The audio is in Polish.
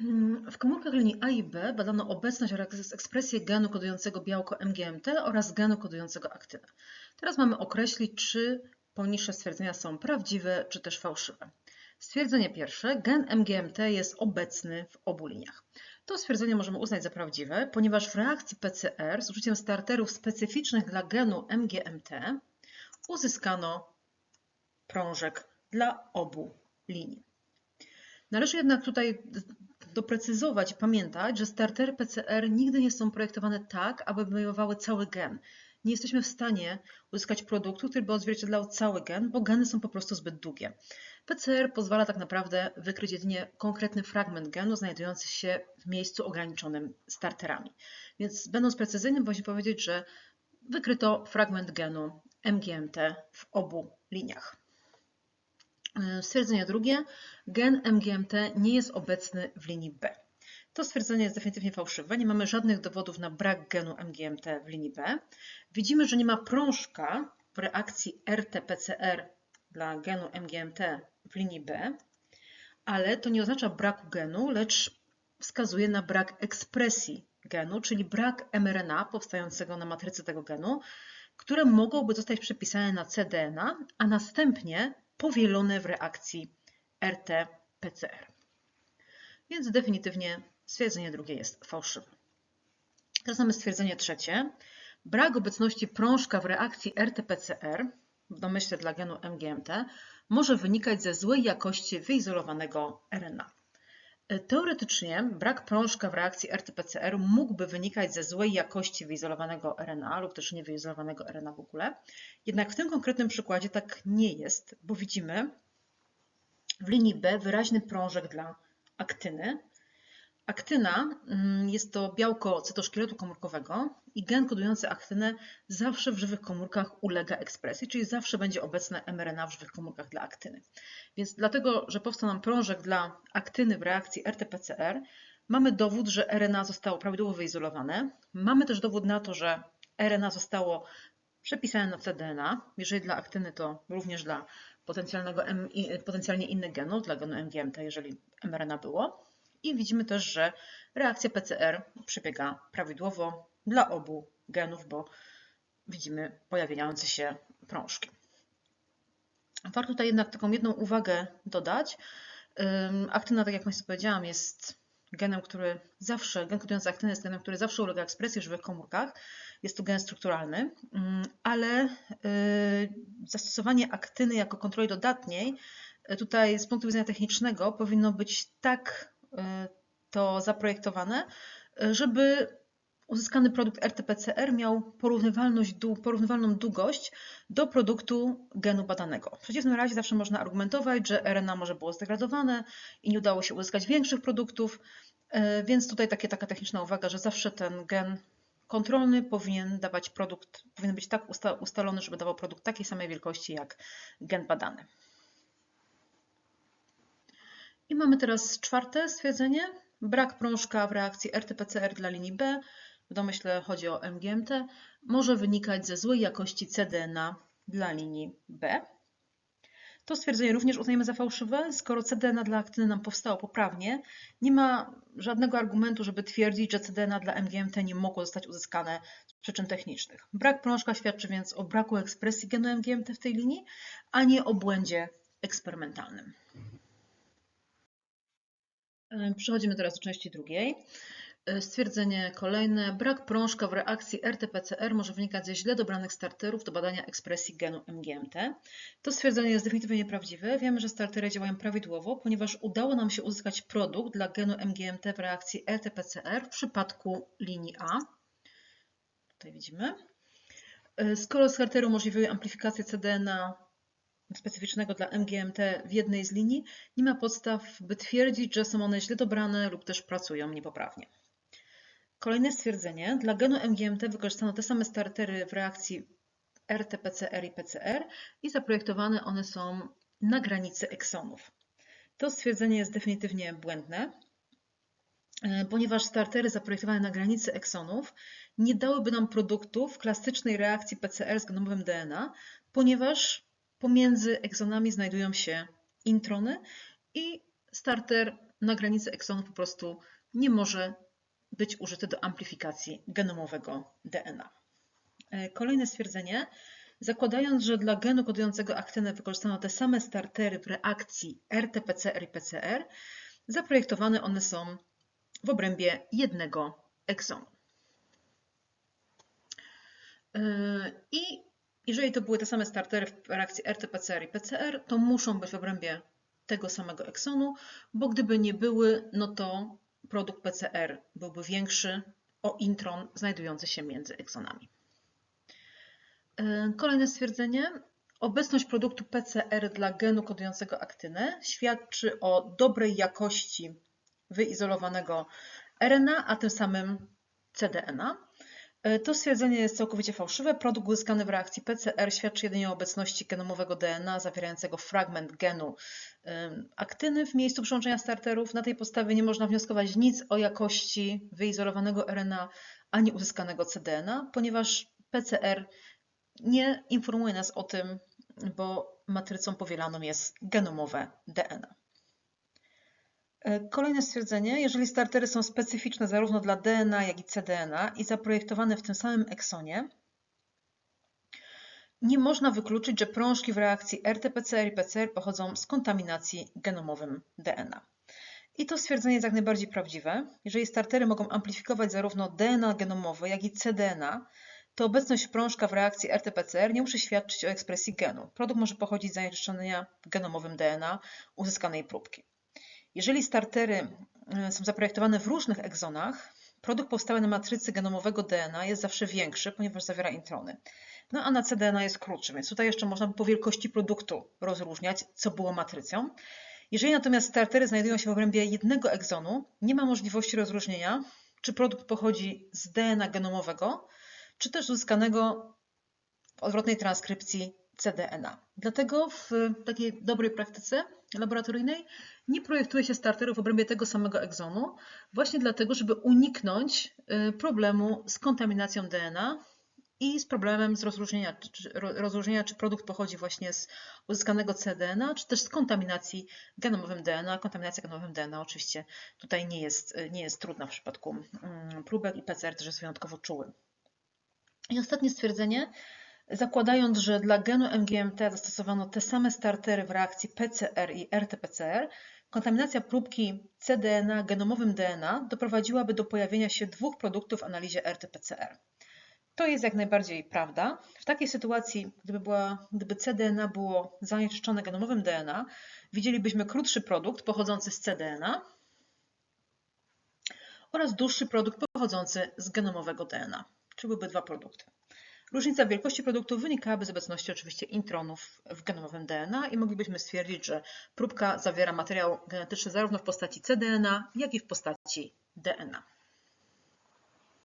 Mm, W komórkach linii A i B badano obecność oraz ekspresję genu kodującego białko MGMT oraz genu kodującego aktynę. Teraz mamy określić, czy poniższe stwierdzenia są prawdziwe, czy też fałszywe. Stwierdzenie pierwsze, gen MGMT jest obecny w obu liniach. To stwierdzenie możemy uznać za prawdziwe, ponieważ w reakcji PCR z użyciem starterów specyficznych dla genu MGMT uzyskano prążek dla obu linii. Należy jednak tutaj doprecyzować pamiętać, że startery PCR nigdy nie są projektowane tak, aby obejmowały cały gen. Nie jesteśmy w stanie uzyskać produktu, który by odzwierciedlał cały gen, bo geny są po prostu zbyt długie. PCR pozwala tak naprawdę wykryć jedynie konkretny fragment genu znajdujący się w miejscu ograniczonym starterami. Więc będąc precyzyjnym, właśnie powiedzieć, że wykryto fragment genu MGMT w obu liniach. Stwierdzenie drugie, gen MGMT nie jest obecny w linii B. To stwierdzenie jest definitywnie fałszywe. Nie mamy żadnych dowodów na brak genu MGMT w linii B. Widzimy, że nie ma prążka w reakcji RT-PCR dla genu MGMT w linii B, ale to nie oznacza braku genu, lecz wskazuje na brak ekspresji genu, czyli brak mRNA powstającego na matrycy tego genu, które mogłoby zostać przepisane na cDNA, a następnie powielone w reakcji RT-PCR. Więc definitywnie stwierdzenie drugie jest fałszywe. Teraz mamy stwierdzenie trzecie. Brak obecności prążka w reakcji RT-PCR, w domyśle dla genu MGMT, może wynikać ze złej jakości wyizolowanego RNA. Teoretycznie brak prążka w reakcji RT-PCR mógłby wynikać ze złej jakości wyizolowanego RNA lub też niewyizolowanego RNA w ogóle. Jednak w tym konkretnym przykładzie tak nie jest, bo widzimy w linii B wyraźny prążek dla aktyny. Aktyna mm, jest to białko cytoszkieletu komórkowego i gen kodujący aktynę zawsze w żywych komórkach ulega ekspresji, czyli zawsze będzie obecne mRNA w żywych komórkach dla aktyny. Więc dlatego, że powstał nam prążek dla aktyny w reakcji RT-PCR, mamy dowód, że RNA zostało prawidłowo wyizolowane. Mamy też dowód na to, że RNA zostało przepisane na cDNA. Jeżeli dla aktyny, to również dla potencjalnego, potencjalnie innych genów, dla genu MGMT, jeżeli mRNA było. I widzimy też, że reakcja PCR przebiega prawidłowo dla obu genów, bo widzimy pojawiające się prążki. Warto tutaj jednak taką jedną uwagę dodać. Aktyna, tak jak Państwu powiedziałam, jest genem, który zawsze, gen kodujący aktynę jest genem, który zawsze ulega ekspresji w żywych komórkach. Jest to gen strukturalny, ale zastosowanie aktyny jako kontroli dodatniej tutaj z punktu widzenia technicznego powinno być tak to zaprojektowane, żeby uzyskany produkt RT-PCR miał porównywalną długość do produktu genu badanego. W przeciwnym razie zawsze można argumentować, że RNA może było zdegradowane i nie udało się uzyskać większych produktów, więc tutaj takie, taka techniczna uwaga, że zawsze ten gen kontrolny powinien dawać produkt, powinien być tak ustalony, żeby dawał produkt takiej samej wielkości jak gen badany. I mamy teraz czwarte stwierdzenie. Brak prążka w reakcji RT-PCR dla linii B, w domyśle chodzi o MGMT, może wynikać ze złej jakości cDNA dla linii B. To stwierdzenie również uznajemy za fałszywe. Skoro cDNA dla aktyny nam powstało poprawnie, nie ma żadnego argumentu, żeby twierdzić, że cDNA dla MGMT nie mogło zostać uzyskane z przyczyn technicznych. Brak prążka świadczy więc o braku ekspresji genu MGMT w tej linii, a nie o błędzie eksperymentalnym. Przechodzimy teraz do części drugiej. Stwierdzenie kolejne. Brak prążka w reakcji RT-PCR może wynikać ze źle dobranych starterów do badania ekspresji genu MGMT. To stwierdzenie jest definitywnie nieprawdziwe. Wiemy, że startery działają prawidłowo, ponieważ udało nam się uzyskać produkt dla genu MGMT w reakcji RT-PCR w przypadku linii A. Tutaj widzimy. Skoro startery umożliwiły amplifikację cDNA specyficznego dla MGMT w jednej z linii, nie ma podstaw, by twierdzić, że są one źle dobrane lub też pracują niepoprawnie. Kolejne stwierdzenie. Dla genu MGMT wykorzystano te same startery w reakcji RT-PCR i PCR i zaprojektowane one są na granicy eksonów. To stwierdzenie jest definitywnie błędne, ponieważ startery zaprojektowane na granicy eksonów nie dałyby nam produktów klasycznej reakcji PCR z genomowym DNA, ponieważ pomiędzy eksonami znajdują się introny i starter na granicy eksonu po prostu nie może być użyty do amplifikacji genomowego DNA. E, Kolejne stwierdzenie. Zakładając, że dla genu kodującego aktynę wykorzystano te same startery w reakcji RT-PCR i PCR, zaprojektowane one są w obrębie jednego eksonu. Yy, I jeżeli to były te same startery w reakcji RT-PCR i PCR, to muszą być w obrębie tego samego eksonu, bo gdyby nie były, no to produkt PCR byłby większy o intron znajdujący się między eksonami. Yy, Kolejne stwierdzenie. Obecność produktu PCR dla genu kodującego aktynę świadczy o dobrej jakości wyizolowanego RNA, a tym samym cDNA. E, To stwierdzenie jest całkowicie fałszywe. Produkt uzyskany w reakcji PCR świadczy jedynie o obecności genomowego DNA zawierającego fragment genu aktyny w miejscu przyłączenia starterów. Na tej podstawie nie można wnioskować nic o jakości wyizolowanego RNA ani uzyskanego cDNA, ponieważ PCR nie informuje nas o tym, bo matrycą powielaną jest genomowe DNA. E, Kolejne stwierdzenie. Jeżeli startery są specyficzne zarówno dla DNA, jak i cDNA i zaprojektowane w tym samym eksonie, nie można wykluczyć, że prążki w reakcji RT-PCR i PCR pochodzą z kontaminacji genomowym DNA. I to stwierdzenie jest jak najbardziej prawdziwe. Jeżeli startery mogą amplifikować zarówno DNA genomowe, jak i cDNA, to obecność prążka w reakcji RT-PCR nie musi świadczyć o ekspresji genu. Produkt może pochodzić z zanieczyszczenia genomowym DNA uzyskanej próbki. Jeżeli startery e, są zaprojektowane w różnych egzonach, produkt powstały na matrycy genomowego DNA jest zawsze większy, ponieważ zawiera introny. No a na cDNA jest krótszy, więc tutaj jeszcze można by po wielkości produktu rozróżniać, co było matrycą. Jeżeli natomiast startery znajdują się w obrębie jednego egzonu, nie ma możliwości rozróżnienia, czy produkt pochodzi z DNA genomowego, czy też uzyskanego w odwrotnej transkrypcji cDNA. Dlatego w takiej dobrej praktyce laboratoryjnej nie projektuje się starterów w obrębie tego samego egzonu, właśnie dlatego, żeby uniknąć y, problemu z kontaminacją DNA i z problemem z rozróżnienia, czy- czy, ro- rozróżnienia, czy produkt pochodzi właśnie z uzyskanego cDNA, czy też z kontaminacji genomowym DNA. Kontaminacja genomowym DNA oczywiście tutaj nie jest, nie jest trudna w przypadku mm, próbek i PCR też jest wyjątkowo czuły. I ostatnie stwierdzenie. Zakładając, że dla genu MGMT zastosowano te same startery w reakcji PCR i RT-PCR, kontaminacja próbki cDNA genomowym DNA doprowadziłaby do pojawienia się dwóch produktów w analizie RT-PCR. To jest jak najbardziej prawda. W takiej sytuacji, gdyby, była, gdyby cDNA było zanieczyszczone genomowym DNA, widzielibyśmy krótszy produkt pochodzący z cDNA oraz dłuższy produkt pochodzący z genomowego DNA, czyli byłyby dwa produkty. Różnica wielkości produktu wynikałaby z obecności oczywiście intronów w genomowym DNA i moglibyśmy stwierdzić, że próbka zawiera materiał genetyczny zarówno w postaci cDNA, jak i w postaci DNA.